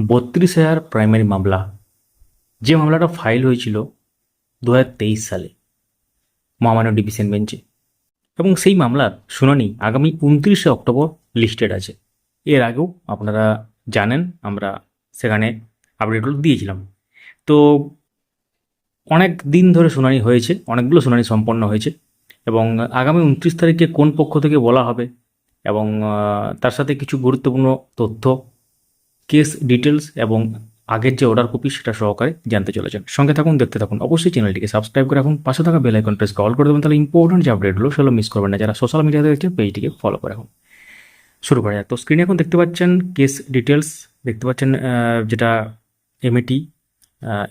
বত্রিশ হাজার প্রাইমারি মামলা। যে মামলাটা ফাইল হয়েছিল দু হাজার তেইশ সালে মহামান্য ডিভিশন বেঞ্চে। এবং সেই মামলার শুনানি আগামী উনত্রিশে অক্টোবর লিস্টেড আছে। এর আগেও আপনারা জানেন, আমরা সেখানে আপডেটগুলো দিয়েছিলাম। তো অনেক দিন ধরে শুনানি হয়েছে, অনেকগুলো শুনানি সম্পন্ন হয়েছে। এবং আগামী উনত্রিশ তারিখে কোন পক্ষ থেকে বলা হবে এবং তার সাথে কিছু গুরুত্বপূর্ণ তথ্য কেস ডিটেলস এবং আগের যে অর্ডার কপি সেটা সহকারে জানতে চলেছেন সঙ্গে থাকুন, দেখতে থাকুন। অবশ্যই চ্যানেলটিকে সাবস্ক্রাইব করে রাখুন। পাশে থাকা বেল আইকন প্রেস কল করে দেবেন। তাহলে ইম্পর্টেন্ট যে আপডেটগুলো সেগুলো মিস করবেন না। যারা সোশ্যাল মিডিয়াতে দেখছেন পেজটিকে ফলো করে রাখুন। শুরু করা যাক। তো স্ক্রিনে এখন দেখতে পাচ্ছেন কেস ডিটেলস দেখতে পাচ্ছেন যেটা এমএটি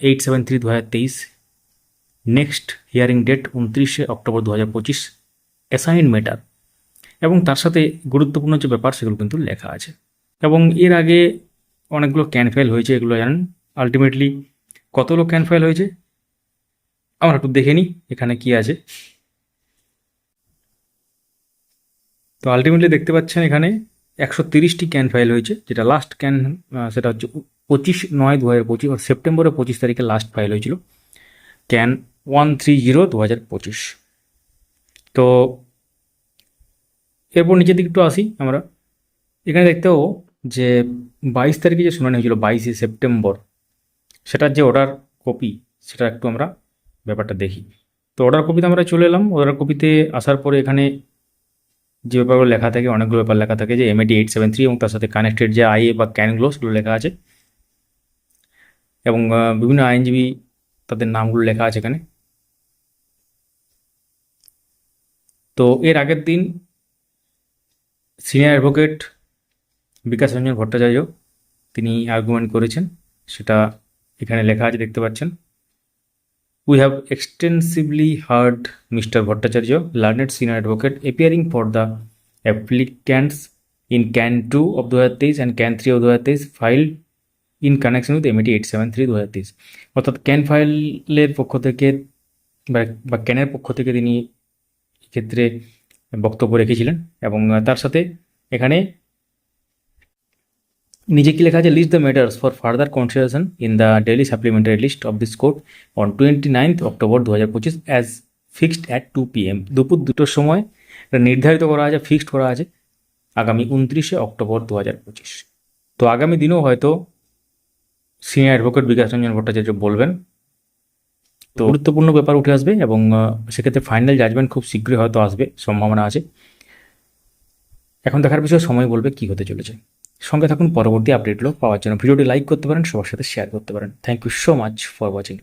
এইট সেভেন থ্রি দু হাজার তেইশ নেক্সট হিয়ারিং ডেট উনত্রিশে অক্টোবর দু হাজার পঁচিশ। অ্যাসাইন ম্যাটার এবং তার সাথে গুরুত্বপূর্ণ যে ব্যাপার, সেগুলো কিন্তু লেখা আছে। এবং এর আগে অনেকগুলো ক্যান ফাইল হয়েছে এগুলো জানেন? আলটিমেটলি কত লোক ক্যান ফাইল হয়েছে? আমরা একটু দেখে নিই এখানে কি আছে। তো আলটিমেটলি দেখতে পাচ্ছেন এখানে একশো তিরিশটি ক্যান ফাইল হয়েছে, যেটা লাস্ট ক্যান সেটা হচ্ছে পঁচিশ নয় দু হাজার পঁচিশ সেপ্টেম্বরের পঁচিশ তারিখে লাস্ট ফাইল হয়েছিল। ক্যান ওয়ান থ্রি জিরো দু হাজার পঁচিশ। তো এরপর নিচের দিকে একটু আসি আমরা। এখানে দেখতে যে বাইশ তারিখে যে শুনানি হয়েছিল, বাইশে সেপ্টেম্বর, সেটার যে অর্ডার কপি সেটা একটু আমরা ব্যাপারটা দেখি। তো অর্ডার কপিতে আমরা চলে এলাম। অর্ডার কপিতে আসার পরে এখানে যে ব্যাপারগুলো লেখা থাকে, অনেকগুলো ব্যাপার লেখা থাকে, যে এমএডি এইট সেভেন থ্রি এবং তার সাথে কানেক্টেড যে আইএ বা ক্যানগুলো সেগুলো লেখা আছে। এবং বিভিন্ন আইনজীবী তাদের নামগুলো লেখা আছে এখানে। তো এর আগের দিন সিনিয়র অ্যাডভোকেট বিকাশ রঞ্জন ভট্টাচার্য তিনি আর্গুমেন্ট করেছেন, সেটা এখানে লেখা আছে, দেখতে পাচ্ছেন। We have extensively heard mister Bhattacharya learned senior advocate appearing for the applicants in CAN two of দু হাজার তেইশ অ্যান্ড ক্যান থ্রি অফ দু হাজার তেইশ file in connection with MAT eight seven three দু হাজার তেইশ অর্থাৎ ক্যান ফাইলের পক্ষ থেকে বা ক্যানের পক্ষ থেকে তিনি ক্ষেত্রে বক্তব্য রেখেছিলেন এবং, তার সাথে এখানে নিজে কি লেখা আছে list the matters for further consideration in the daily supplementary list of this court on twenty ninth October দু হাজার পঁচিশ as fixed at two p m দুপুর দুটোর সময় এটা নির্ধারিত করা আছে ফিক্সড করা আছে আগামী উনত্রিশে অক্টোবর দু হাজার পঁচিশ তো আগামী দিনেও হয়তো সিনিয়র অ্যাডভোকেট বিকাশ রঞ্জন ভট্টাচার্য বলবেন। তো গুরুত্বপূর্ণ ব্যাপার উঠে আসবে এবং সেক্ষেত্রে ফাইনাল জাজমেন্ট খুব শীঘ্রই হয়তো আসবে, সম্ভাবনা আছে। এখন দেখার বিষয়ে সময় বলবে কি হতে চলেছে। সঙ্গে থাকুন, পরবর্তী আপডেটগুলো পাওয়ার জন্য। ভিডিওটি লাইক করতে পারেন, সবার সাথে শেয়ার করতে পারেন। Thank you so much for watching